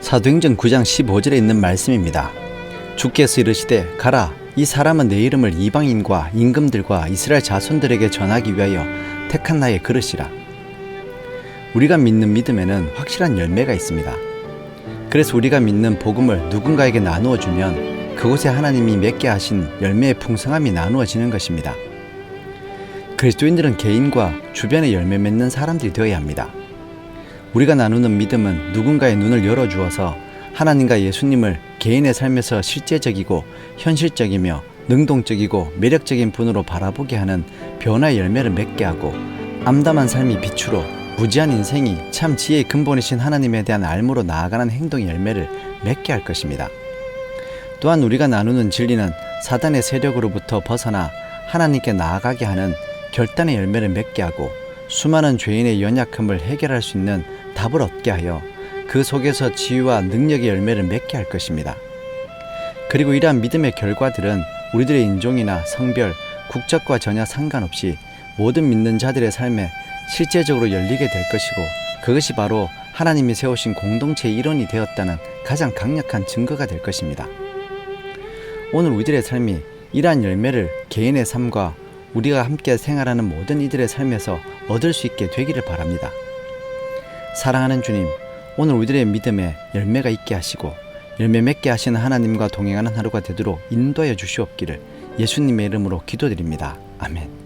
사도행전 9장 15절에 있는 말씀입니다. 주께서 이르시되 가라 이 사람은 내 이름을 이방인과 임금들과 이스라엘 자손들에게 전하기 위하여 택한 나의 그릇이라. 우리가 믿는 믿음에는 확실한 열매가 있습니다. 그래서 우리가 믿는 복음을 누군가에게 나누어 주면 그곳에 하나님이 맺게 하신 열매의 풍성함이 나누어지는 것입니다. 그리스도인들은 개인과 주변에 열매 맺는 사람들이 되어야 합니다. 우리가 나누는 믿음은 누군가의 눈을 열어주어서 하나님과 예수님을 개인의 삶에서 실제적이고 현실적이며 능동적이고 매력적인 분으로 바라보게 하는 변화의 열매를 맺게 하고 암담한 삶이 빛으로 무지한 인생이 참 지혜의 근본이신 하나님에 대한 알므로 나아가는 행동의 열매를 맺게 할 것입니다. 또한 우리가 나누는 진리는 사단의 세력으로부터 벗어나 하나님께 나아가게 하는 결단의 열매를 맺게 하고 수많은 죄인의 연약함을 해결할 수 있는 답을 얻게 하여 그 속에서 지혜와 능력의 열매를 맺게 할 것입니다. 그리고 이러한 믿음의 결과들은 우리들의 인종이나 성별, 국적과 전혀 상관없이 모든 믿는 자들의 삶에 실제적으로 열리게 될 것이고 그것이 바로 하나님이 세우신 공동체의 일원이 되었다는 가장 강력한 증거가 될 것입니다. 오늘 우리들의 삶이 이러한 열매를 개인의 삶과 우리가 함께 생활하는 모든 이들의 삶에서 얻을 수 있게 되기를 바랍니다. 사랑하는 주님, 오늘 우리들의 믿음에 열매가 있게 하시고 열매 맺게 하시는 하나님과 동행하는 하루가 되도록 인도하여 주시옵기를 예수님의 이름으로 기도드립니다. 아멘.